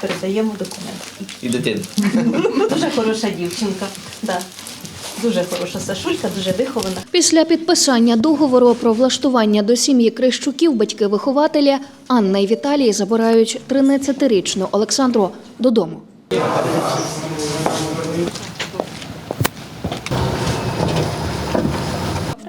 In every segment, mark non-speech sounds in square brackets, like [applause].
Передаємо документи. І дитину. [laughs] Дуже хороша дівчинка. Да. Дуже хороша Сашулька, дуже вихована. Після підписання договору про влаштування до сім'ї Крищуків батьки-вихователі Анна і Віталій забирають 13-річну Олександру додому.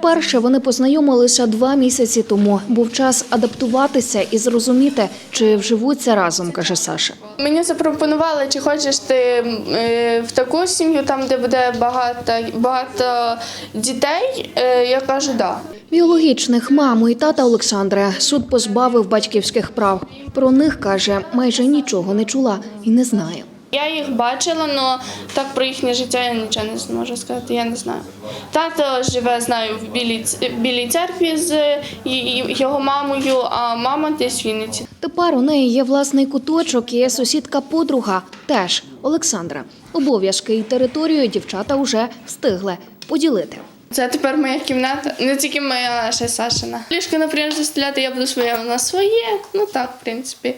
Вперше вони познайомилися два місяці тому. Був час адаптуватися і зрозуміти, чи вживуться разом, каже Саша. Мені запропонували, чи хочеш ти е, в таку сім'ю, там де буде багато, багато дітей. Е, я кажу, да. Біологічних маму і тата Олександра суд позбавив батьківських прав. Про них каже, майже нічого не чула і не знає. Я їх бачила, але так про їхнє життя я нічого не зможу сказати. Я не знаю. Тато живе, знаю, в білій, білій церкві з його мамою, а мама десь в Вінниці. Тепер у неї є власний куточок і є сусідка-подруга, теж Олександра. Обов'язки і територію дівчата вже встигли поділити. Це тепер моя кімната, не тільки моя, а ще Сашина. Ліжко, наприклад, застеляти я буду своє, вона своє. Ну так, в принципі.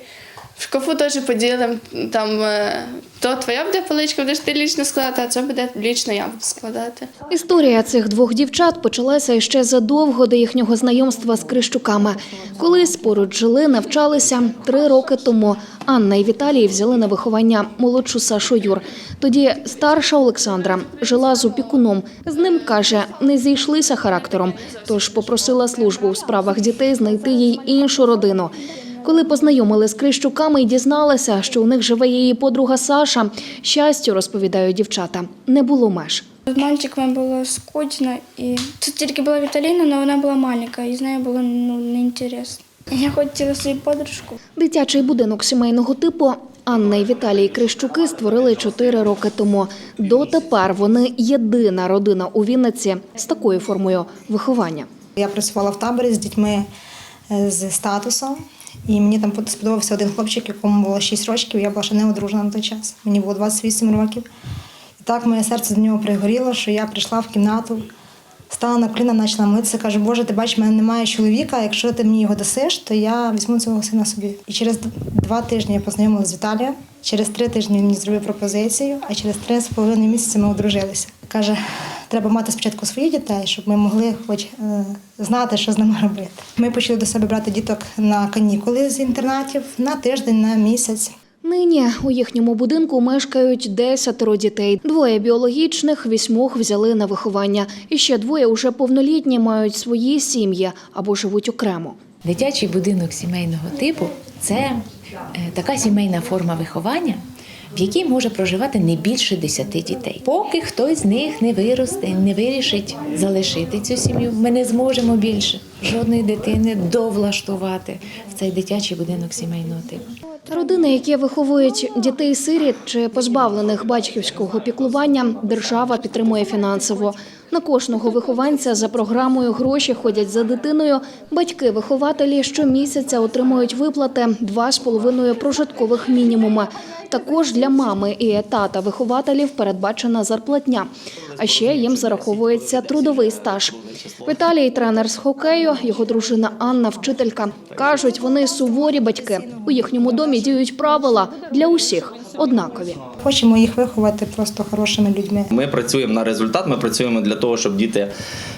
В шкафу теж поділимо. Там е, то твоя буде поличка, будеш ти лічно складати, а це буде лічно я буду складати. Історія цих двох дівчат почалася ще задовго до їхнього знайомства з Крищуками. Колись поруч жили, навчалися три роки тому. Анна і Віталій взяли на виховання молодшу Сашу Юр. Тоді старша Олександра жила з опікуном. З ним каже, не зійшлися характером, тож попросила службу у справах дітей знайти їй іншу родину. Коли познайомили з Крищуками і дізналася, що у них живе її подруга Саша, щастю, розповідають дівчата, не було меж. З мальчиками було скучно, і тут тільки була Віталіна, але вона була маленька, і з нею було ну, неінтересно. Я хотіла свою подружку. Дитячий будинок сімейного типу Анна і Віталій Крищуки створили чотири роки тому. Дотепер вони єдина родина у Вінниці з такою формою виховання. Я працювала в таборі з дітьми е, з статусом, і мені там сподобався один хлопчик, якому було 6 років, я була ще не одружена на той час. Мені було 28 років. І так моє серце до нього пригоріло, що я прийшла в кімнату, стала на коліна, почала митися. Кажу, Боже, ти бачиш, в мене немає чоловіка. Якщо ти мені його дасиш, то я візьму цього сина собі. І через два тижні я познайомилася з Віталієм. Через три тижні він мені зробив пропозицію, а через три з половиною місяці ми одружилися. Каже, треба мати спочатку своїх дітей, щоб ми могли хоч е, знати, що з ними робити. Ми почали до себе брати діток на канікули з інтернатів на тиждень, на місяць. Нині у їхньому будинку мешкають десятеро дітей. Двоє біологічних, вісьмох взяли на виховання. І ще двоє уже повнолітні мають свої сім'ї або живуть окремо. Дитячий будинок сімейного типу це е, така сімейна форма виховання, в якій може проживати не більше 10 дітей. Поки хтось з них не виросте, не вирішить залишити цю сім'ю, ми не зможемо більше жодної дитини довлаштувати в цей дитячий будинок сімейного типу. Родини, які виховують дітей сиріт чи позбавлених батьківського піклування, держава підтримує фінансово. На кожного вихованця за програмою гроші ходять за дитиною. Батьки-вихователі щомісяця отримують виплати 2,5 прожиткових мінімуми. Також для мами і тата вихователів передбачена зарплатня. А ще їм зараховується трудовий стаж. Віталій тренер з хокею, його дружина Анна, вчителька. Кажуть, вони суворі батьки. У їхньому домі діють правила для усіх однакові. Хочемо їх виховати просто хорошими людьми. Ми працюємо на результат. Ми працюємо для того, щоб діти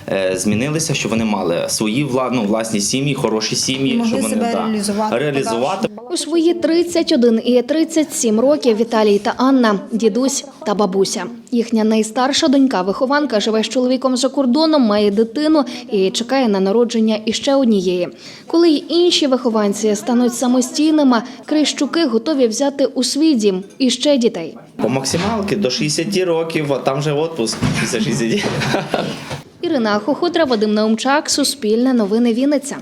е, змінилися, щоб вони мали свої ну, власні сім'ї, хороші сім'ї, Могли щоб вони себе да, реалізувати реалізувати. У свої 31 і 37 років Віталій та Анна – дідусь та бабуся. Їхня найстарша донька-вихованка живе з чоловіком за кордоном, має дитину і чекає на народження іще однієї. Коли й інші вихованці стануть самостійними, Крищуки готові взяти у свій дім іще дітей. По максималки до 60 років, а там вже відпуск після 60. Ірина Хохотра, Вадим Наумчак, Суспільне новини Вінниця.